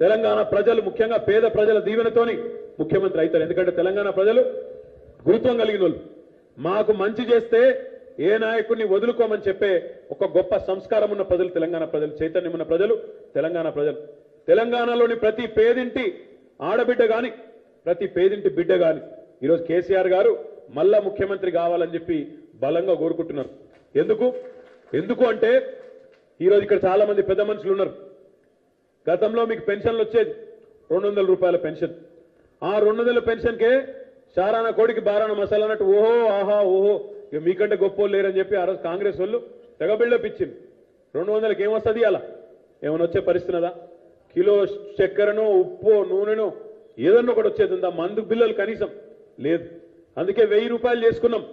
తెలంగాణ ప్రజలు ముఖ్యంగా పేద ప్రజల దీవెనతోని ముఖ్యమంత్రి అవుతారు. ఎందుకంటే తెలంగాణ ప్రజలు గురుత్వం కలిగిన వాళ్ళు. మాకు మంచి చేస్తే ఏ నాయకుడిని వదులుకోమని చెప్పే ఒక గొప్ప సంస్కారం ఉన్న ప్రజలు తెలంగాణ ప్రజలు చైతన్యం ఉన్న ప్రజలు తెలంగాణ ప్రజలు. తెలంగాణలోని ప్రతి పేదింటి ఆడబిడ్డ కానీ ప్రతి పేదింటి బిడ్డ కానీ ఈరోజు కేసీఆర్ గారు మళ్ళా ముఖ్యమంత్రి కావాలని చెప్పి బలంగా కోరుకుంటున్నారు. ఎందుకు? ఎందుకు అంటే ఈరోజు ఇక్కడ చాలా మంది పెద్ద మనుషులు ఉన్నారు. గతంలో మీకు పెన్షన్లు వచ్చేది రెండు వందల రూపాయల పెన్షన్. ఆ రెండు వందల పెన్షన్కే చారాన కోడికి బారాన మసాలా అన్నట్టు ఓహో ఆహా ఓహో ఇక మీకంటే గొప్ప లేరని చెప్పి ఆ రోజు కాంగ్రెస్ వాళ్ళు తెగ బిల్డప్ ఇచ్చింది. రెండు వందలకి ఏమొస్తుంది అలా ఏమైనా వచ్చే పరిస్థితున్నదా కిలో చక్కెరనో ఉప్పు నూనెనో ఏదన్నా ఒకటి వచ్చేది ఉందా? మందు బిల్లలు కనీసం లేదు. అందుకే వెయ్యి రూపాయలు చేసుకున్నాం.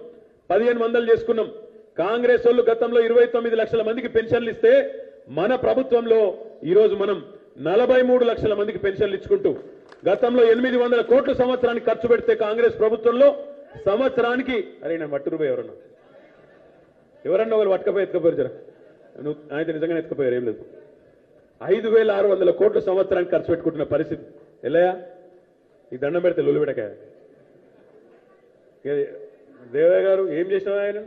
పదిహేను వందలు చేసుకున్నాం. కాంగ్రెస్ వాళ్ళు గతంలో ఇరవై తొమ్మిది లక్షల మందికి పెన్షన్లు ఇస్తే మన ప్రభుత్వంలో ఈరోజు మనం నలభై మూడు లక్షల మందికి పెన్షన్లు ఇచ్చుకుంటూ గతంలో ఎనిమిది వందల కోట్ల సంవత్సరానికి ఖర్చు పెడితే కాంగ్రెస్ ప్రభుత్వంలో సంవత్సరానికి అరే నేను మట్టి రూపాయి ఎవరన్నా? ఎవరన్నా ఒకరు పట్టుకపోయి ఎత్తుకపోయారు జర. నువ్వు అయితే నిజంగానే ఎత్తుకపోయారు ఏం లేదు. ఐదు వేల ఆరు వందల కోట్ల సంవత్సరానికి ఖర్చు పెట్టుకుంటున్న పరిస్థితి. ఎల్లయా ఈ దండం పెడితే లొల్లు పెడకాయ దేవయ్య గారు ఏం చేసినావు ఆయన?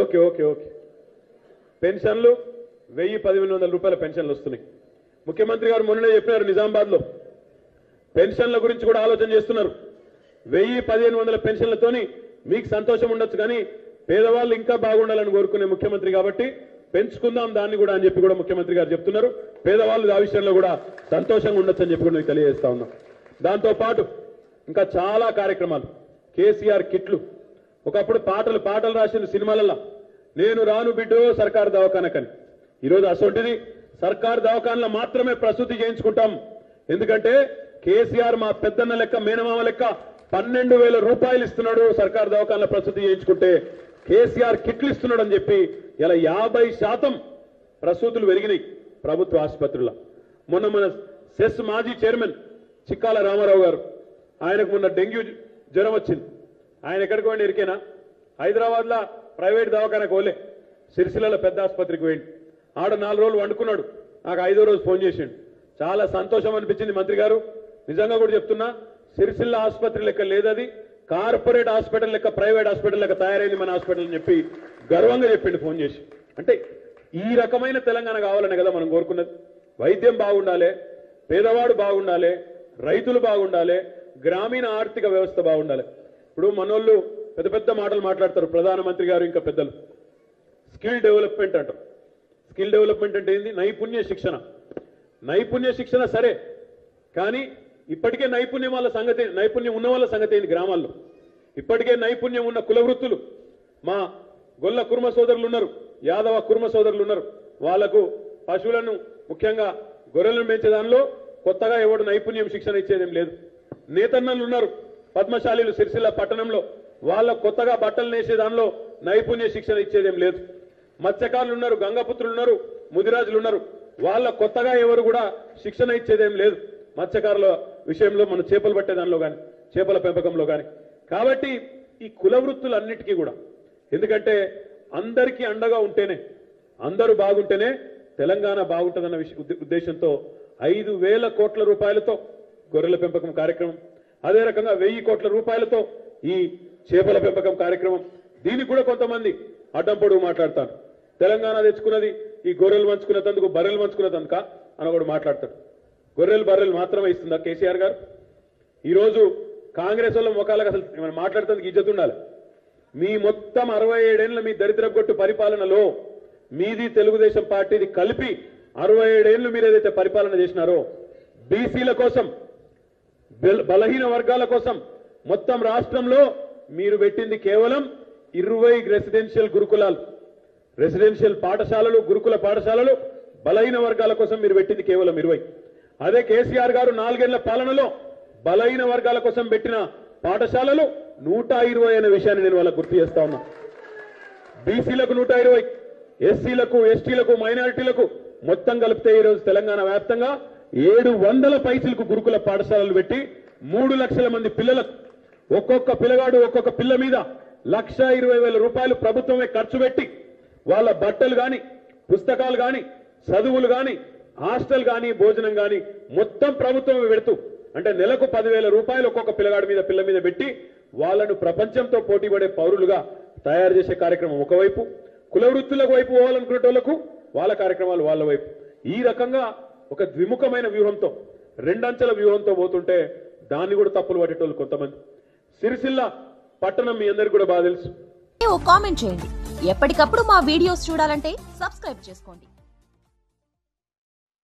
Okay okay okay. పెన్షన్లు వెయ్యి పదిహేను వందల రూపాయల పెన్షన్లు వస్తున్నాయి. ముఖ్యమంత్రి గారు మొన్ననే చెప్పినారు నిజామాబాద్లో. పెన్షన్ల గురించి కూడా ఆలోచన చేస్తున్నారు. వెయ్యి పదిహేను వందల పెన్షన్లతోని మీకు సంతోషం ఉండొచ్చు కానీ పేదవాళ్ళు ఇంకా బాగుండాలని కోరుకునే ముఖ్యమంత్రి కాబట్టి పెంచుకుందాం దాన్ని కూడా అని చెప్పి కూడా ముఖ్యమంత్రి గారు చెప్తున్నారు. పేదవాళ్ళు ఆ విషయంలో కూడా సంతోషంగా ఉండొచ్చు అని చెప్పి కూడా మీకు తెలియజేస్తా ఉన్నాం. దాంతో పాటు ఇంకా చాలా కార్యక్రమాలు. కేసీఆర్ కిట్లు ఒకప్పుడు పాటలు పాటలు రాసిన సినిమాలలో నేను రాను బిడ్డో సర్కార్ దవాఖానకని. ఈరోజు అసొంటిది సర్కారు దవాఖానలో మాత్రమే ప్రసూతి చేయించుకుంటాం. ఎందుకంటే కేసీఆర్ మా పెద్దన్న లెక్క మేనమామ లెక్క పన్నెండు వేల రూపాయలు ఇస్తున్నాడు సర్కార్ దవాఖానలో ప్రసూతి చేయించుకుంటే. కేసీఆర్ కిట్లు ఇస్తున్నాడు అని చెప్పి ఇలా యాభై శాతం ప్రసూతులు పెరిగినాయి ప్రభుత్వ ఆసుపత్రుల్లో. మొన్న మన సెస్ మాజీ చైర్మన్ చిక్కాల రామారావు గారు ఆయనకు మొన్న డెంగ్యూ జ్వరం వచ్చింది. ఆయన ఎక్కడికి పోయింది ఎరికేనా హైదరాబాద్ ప్రైవేట్ దవాఖానకు పోలే. సిరిసిల్లలో పెద్ద ఆసుపత్రికి వెళ్ళి ఆడ నాలుగు రోజులు వండుకున్నాడు. నాకు ఐదో రోజు ఫోన్ చేసిండు. చాలా సంతోషం అనిపించింది మంత్రి గారు. నిజంగా కూడా చెప్తున్నా సిరిసిల్ల ఆసుపత్రి లెక్క లేదది కార్పొరేట్ హాస్పిటల్ లెక్క ప్రైవేట్ హాస్పిటల్ లెక్క తయారైంది మన హాస్పిటల్ అని చెప్పి గర్వంగా చెప్పిండు ఫోన్ చేసి. అంటే ఈ రకమైన తెలంగాణ కావాలనే కదా మనం కోరుకున్నది. వైద్యం బాగుండాలి పేదవాడు బాగుండాలి రైతులు బాగుండాలి గ్రామీణ ఆర్థిక వ్యవస్థ బాగుండాలి. ఇప్పుడు మనోళ్ళు పెద్ద పెద్ద మాటలు మాట్లాడతారు. ప్రధానమంత్రి గారు ఇంకా పెద్దలు. స్కిల్ డెవలప్మెంట్ అంటారు స్కిల్ డెవలప్మెంట్ అంటే ఏంది? నైపుణ్య శిక్షణ. నైపుణ్య శిక్షణ సరే కానీ ఇప్పటికే నైపుణ్యం వాళ్ళ సంగతి నైపుణ్యం ఉన్న వాళ్ళ సంగతి ఏంది గ్రామాల్లో? ఇప్పటికే నైపుణ్యం ఉన్న కుల వృత్తులు. మా గొల్ల కుర్మ సోదరులు ఉన్నారు యాదవ కుర్మ సోదరులు ఉన్నారు. వాళ్ళకు పశువులను ముఖ్యంగా గొర్రెలను పెంచే దానిలో కొత్తగా ఎవడు నైపుణ్యం శిక్షణ ఇచ్చేదేం లేదు. నేతన్నలు ఉన్నారు. పద్మశాలీలు సిరిసిల్ల పట్టణంలో వాళ్ళ కొత్తగా బట్టలు నేసే దానిలో నైపుణ్య శిక్షణ ఇచ్చేదేం లేదు. మత్స్యకారులు ఉన్నారు గంగపుత్రులు ఉన్నారు ముదిరాజులు ఉన్నారు. వాళ్ళ కొత్తగా ఎవరు కూడా శిక్షణ ఇచ్చేదేం లేదు. మత్స్యకారుల విషయంలో మనం చేపలు పట్టే దానిలో కానీ చేపల పెంపకంలో కానీ కాబట్టి ఈ కుల వృత్తులన్నిటికీ కూడా ఎందుకంటే అందరికీ అండగా ఉంటేనే అందరూ బాగుంటేనే తెలంగాణ బాగుంటుందన్న ఉద్దేశంతో ఐదు వేల కోట్ల రూపాయలతో గొర్రెల పెంపకం కార్యక్రమం అదే రకంగా వెయ్యి కోట్ల రూపాయలతో ఈ చేపల పెంపకం కార్యక్రమం. దీనికి కూడా కొంతమంది అడ్డం పొడుగు మాట్లాడతారు. తెలంగాణ తెచ్చుకున్నది ఈ గొర్రెలు మంచుకున్నదందుకు బర్రెలు మంచుకున్నదందుక అని ఒకడు మాట్లాడతాడు. గొర్రెలు బర్రెలు మాత్రమే ఇస్తుందా కేసీఆర్ గారు? ఈరోజు కాంగ్రెస్ వాళ్ళ ముఖాలకు అసలు మనం మాట్లాడుతుంది ఇజ్జత్ ఉండాలి. మీ మొత్తం అరవై ఏడేళ్ళ మీ దరిద్ర గొట్టు పరిపాలనలో మీది తెలుగుదేశం పార్టీది కలిపి అరవై ఏడేళ్ళు మీరు ఏదైతే పరిపాలన చేసినారో బీసీల కోసం బలహీన వర్గాల కోసం మొత్తం రాష్ట్రంలో మీరు పెట్టింది కేవలం ఇరవై రెసిడెన్షియల్ గురుకులాలు. రెసిడెన్షియల్ పాఠశాలలు గురుకుల పాఠశాలలు బలహీన వర్గాల కోసం మీరు పెట్టింది కేవలం ఇరవై. అదే కేసీఆర్ గారు నాలుగేళ్ళ పాలనలో బలహీన వర్గాల కోసం పెట్టిన పాఠశాలలు నూట ఇరవై అనే విషయాన్ని నేను వాళ్ళకు గుర్తు చేస్తా ఉన్నా. బీసీలకు నూట ఇరవై ఎస్సీలకు ఎస్టీలకు మైనారిటీలకు మొత్తం కలిపితే ఈరోజు తెలంగాణ వ్యాప్తంగా ఏడు వందల పైసలకు గురుకుల పాఠశాలలు పెట్టి మూడు లక్షల మంది పిల్లలకు ఒక్కొక్క పిల్లగాడు ఒక్కొక్క పిల్ల మీద లక్ష ఇరవై వేల రూపాయలు ప్రభుత్వమే ఖర్చు పెట్టి వాళ్ళ బట్టలు గాని పుస్తకాలు గాని చదువులు గాని హాస్టల్ గాని భోజనం గాని మొత్తం ప్రభుత్వమే పెడుతూ అంటే నెలకు పదివేల రూపాయలు ఒక్కొక్క పిల్లగాడి మీద పిల్ల మీద పెట్టి వాళ్ళను ప్రపంచంతో పోటీపడే పౌరులుగా తయారు చేసే కార్యక్రమం ఒకవైపు కుల వృత్తులకు వైపు పోవాలనుకునేటోళ్ళకు వాళ్ళ కార్యక్రమాలు వాళ్ళ వైపు. ఈ రకంగా ఒక ద్విముఖమైన వ్యూహంతో రెండంచెల వ్యూహంతో పోతుంటే దాన్ని కూడా తప్పులు పట్టేటోళ్ళు కొంతమంది. సిరిసిల్ల పట్టణం మీ అందరికి కూడా బాగా తెలుసు. కామెంట్ చేయండి. ఎప్పటికప్పుడు మా వీడియోస్ చూడాలంటే సబ్స్క్రైబ్ చేసుకోండి.